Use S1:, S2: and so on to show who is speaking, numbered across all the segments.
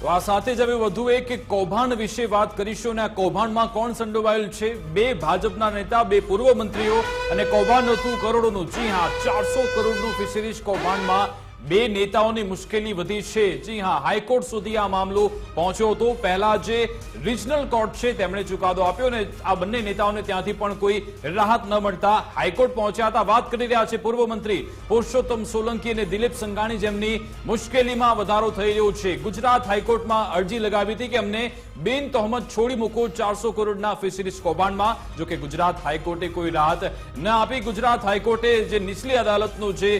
S1: તો આ સાથે જ હવે વધુ એક કૌભાંડ વિશે વાત કરીશું અને આ કૌભાંડમાં કોણ સંડોવાયેલ છે? બે ભાજપના નેતા, બે પૂર્વ મંત્રીઓ અને કૌભાંડ હતું કરોડોનું. જી હા, ચારસો કરોડનું ફિશરીઝ કૌભાંડમાં બે નેતાઓની મુશ્કેલી વધી છે. જી હા, હાઈકોર્ટ સુધી આ મામલો પહોંચ્યો હતો. પહેલા જે રિજનલ કોર્ટ છે, તેમણે ચુકાદો આપ્યો અને આ બંને નેતાઓને ત્યાંથી પણ કોઈ રાહત ન મળતા હાઈકોર્ટ પહોંચ્યા હતા. વાત કરી રહ્યા છે પૂર્વ મંત્રી પુરુષોત્તમ સોલંકી અને દિલીપ સંઘાણી જેમની મુશ્કેલીમાં વધારો થઈ રહ્યો છે. ગુજરાત હાઈકોર્ટમાં અરજી લગાવી હતી કે અમને બિન તોહમદ છોડી મૂકો ચારસો કરોડના ફિશરીઝ કૌભાંડમાં, જો કે ગુજરાત હાઈકોર્ટે કોઈ રાહત ન આપી. ગુજરાત હાઈકોર્ટે જે નીચલી અદાલતનું જે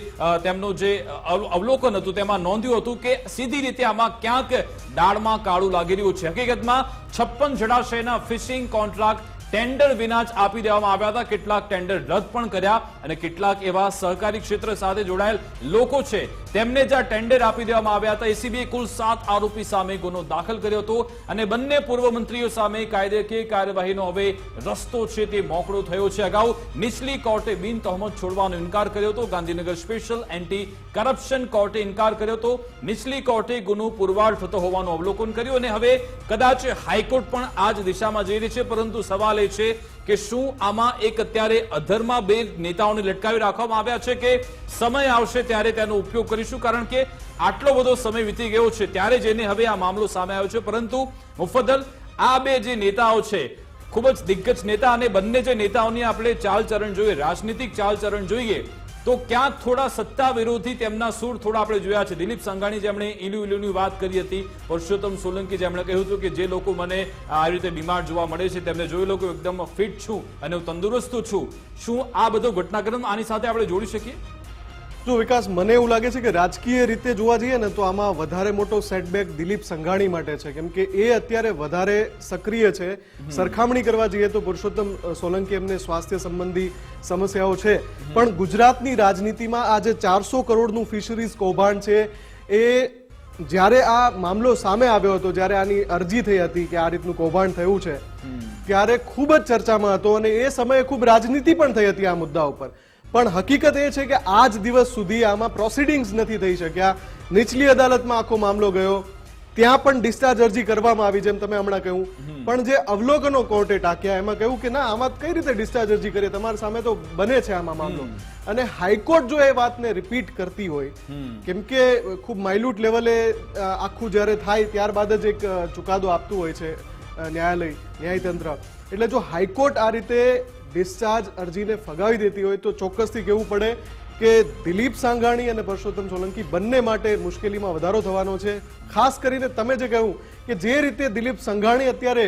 S1: તેમનો જે અવલોકન હતું. તેમાં નોંધ્યું હતું કે સીધી રીતે આમાં ક્યાંક દાળમાં કાળું લાગી રહ્યું છે. હકીકતમાં છપ્પન જળાશયના ફિશિંગ કોન્ટ્રાક્ટ ટેન્ડર વિના જ આપી દેવામાં આવ્યા હતા. કેટલાક ટેન્ડર રદ પણ કર્યા અને કેટલાક એવા સહકારી ક્ષેત્ર સાથે જોડાયેલ લોકો છે, તેમને જે ટેન્ડર આપી દેવામાં આવ્યા હતા. એસીબીએ કુલ સાત આરોપી સામે ગુનો દાખલ કર્યો હતો અને બંને પૂર્વ મંત્રીઓ સામે કાયદેકીય કાર્યવાહીનો હવે રસ્તો છે તે મોકળો થયો છે. અગાઉ નીચલી કોર્ટે બિન તહમત છોડવાનો ઇનકાર કર્યો હતો. ગાંધીનગર સ્પેશિયલ એન્ટી કરપ્શન કોર્ટે ઇનકાર કર્યો હતો. નીચલી કોર્ટે ગુનો પુરવાર થતો હોવાનું અવલોકન કર્યું અને હવે કદાચ હાઈકોર્ટ પણ આ જ દિશામાં જઈ રહી છે. પરંતુ સવાલ એ છે કે શું આમાં એક અત્યારે અધરમાં બે નેતાઓને લટકાવી રાખવામાં આવ્યા છે કે સમય આવશે ત્યારે તેનો ઉપયોગ કરીશું? કારણ કે આટલો બધો સમય વીતી ગયો છે ત્યારે જઈને હવે આ મામલો સામે આવ્યો છે. પરંતુ મુફદ્દલ, આ બે જે નેતાઓ છે, ખૂબ જ દિગ્ગજ નેતા અને બંને જે નેતાઓની આપણે ચાલચરણ જોઈએ, રાજનીતિક ચાલચરણ જોઈએ તો ક્યાંક થોડા સત્તા વિરોધી તેમના સૂર થોડા આપણે જોયા છે. દિલીપ સંઘાણી જેમણે ઇલુ ઇલુની વાત કરી હતી, પુરુષોત્તમ સોલંકી જેમણે કહ્યું હતું કે જે લોકો મને આ રીતે બીમાર જોવા મળે છે, તેમને જોઈ લો કે એકદમ ફિટ છું અને હું તંદુરસ્ત છું. શું આ બધો ઘટનાક્રમ આની સાથે આપણે જોડી શકીએ?
S2: જો વિકાસ મને એવું લાગે છે કે રાજકીય રીતે જોવા જઈએ ને તો આમાં વધારે મોટો સેટબેક દિલીપ સંઘાણી માટે છે. કેમ કે એ અત્યારે વધારે સક્રિય છે. સરખામણી કરવા જઈએ તો પુરુષોત્તમ સોલંકી એમને સ્વાસ્થ્ય સંબંધી સમસ્યાઓ છે. પણ ગુજરાતની રાજનીતિમાં આ જે ચારસો કરોડનું ફિશરીઝ કૌભાંડ છે. એ જ્યારે આ મામલો સામે આવ્યો હતો જ્યારે આની અરજી થઈ હતી કે આ રીતનું કૌભાંડ થયું છે ત્યારે ખૂબ જ ચર્ચામાં હતો અને એ સમયે ખૂબ રાજનીતિ પણ થઈ હતી આ મુદ્દા ઉપર. પણ હકીકત એ છે કે આજ દિવસ સુધી આમાં પ્રોસિડિંગ્સ નથી થઈ શક્યા. નીચલી અદાલતમાં આખો મામલો ગયો. ત્યાં પણ ડિસ્ચાર્જ અરજી કરવામાં આવી જેમ તમે હમણાં કહ્યું. પણ જે અવલોકનો કોર્ટે ટાંક્યા એમાં કહ્યું કે ના આમાં કઈ રીતે ડિસ્ચાર્જ અરજી કરીએ? તમારી સામે તો બને છે આમાં મામલો. અને હાઈકોર્ટ જો એ વાતને રિપીટ કરતી હોય કેમ કે ખૂબ માઇલ્યુટ લેવલે આખું જ્યારે થાય ત્યારબાદ જ એક ચુકાદો આપતું હોય છે. ન્યાયાલય ન્યાયતંત્ર. એટલે જો હાઈકોર્ટ આ રીતે ડિસ્ચાર્જ અરજીને ફગાવી દેતી હોય તો ચોક્કસથી કહેવું પડે કે દિલીપ સાંઘાણી અને પરસોત્તમ સોલંકી બંને માટે મુશ્કેલીમાં વધારો થવાનો છે. ખાસ કરીને તમે જે કહ્યું કે જે રીતે દિલીપ સંઘાણી અત્યારે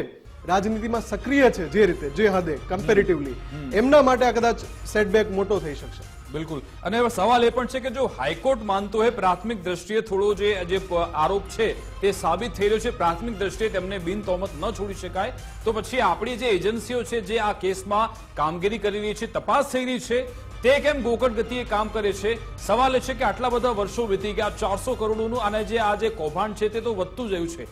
S2: રાજનીતિમાં સક્રિય છે જે રીતે જે હદે કમ્પેરેટિવલી એમના માટે આ કદાચ સેટબેક મોટો થઈ શકશે.
S1: બિલકુલ. અને હવે સવાલ એ પણ છે કે જો હાઈકોર્ટ માનતો હોય, પ્રાથમિક દ્રષ્ટિએ થોડો જે આરોપ છે, તે સાબિત થઈ રહ્યો છે. પ્રાથમિક દ્રષ્ટિએ તેમને બિન તોમત ન છોડી શકાય. તો પછી આપણી જે એજન્સીઓ છે, જે આ કેસમાં કામગીરી કરી રહી છે, તપાસ થઈ રહી છે તે કેમ ગોકળ ગતિએ કામ કરે છે? સવાલ એ છે કે આટલા બધા વર્ષો વીતી ગયા, ચારસો કરોડોનું અને જે આ જે કૌભાંડ છે તે તો વધતું જ રહ્યું છે.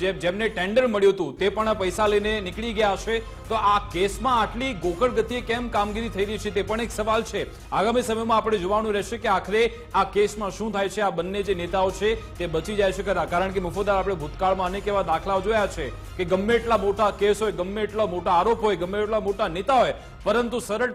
S1: જે જેમને ટેન્ડર મળ્યું હતું, તે પણ પૈસા લઈને નીકળી ગયા હશે. તો આ કેસમાં આટલી ગોકળ ગતિએ કેમ કામગીરી થઈ રહી છે તે પણ એક સવાલ છે. આગામી સમયમાં આપણે જોવાનું રહેશે કે આખરે આ કેસમાં શું થાય છે, આ બંને જે નેતાઓ છે તે બચી જાય છે ખરા કારણ કે મુફોદાર આપણે ભૂતકાળમાં અનેક એવા દાખલાઓ જોયા છે કે ગમે એટલા મોટા કેસ હોય, ગમે એટલા મોટા આરોપ હોય, ગમે એટલા મોટા નેતા હોય, પરંતુ સરળતા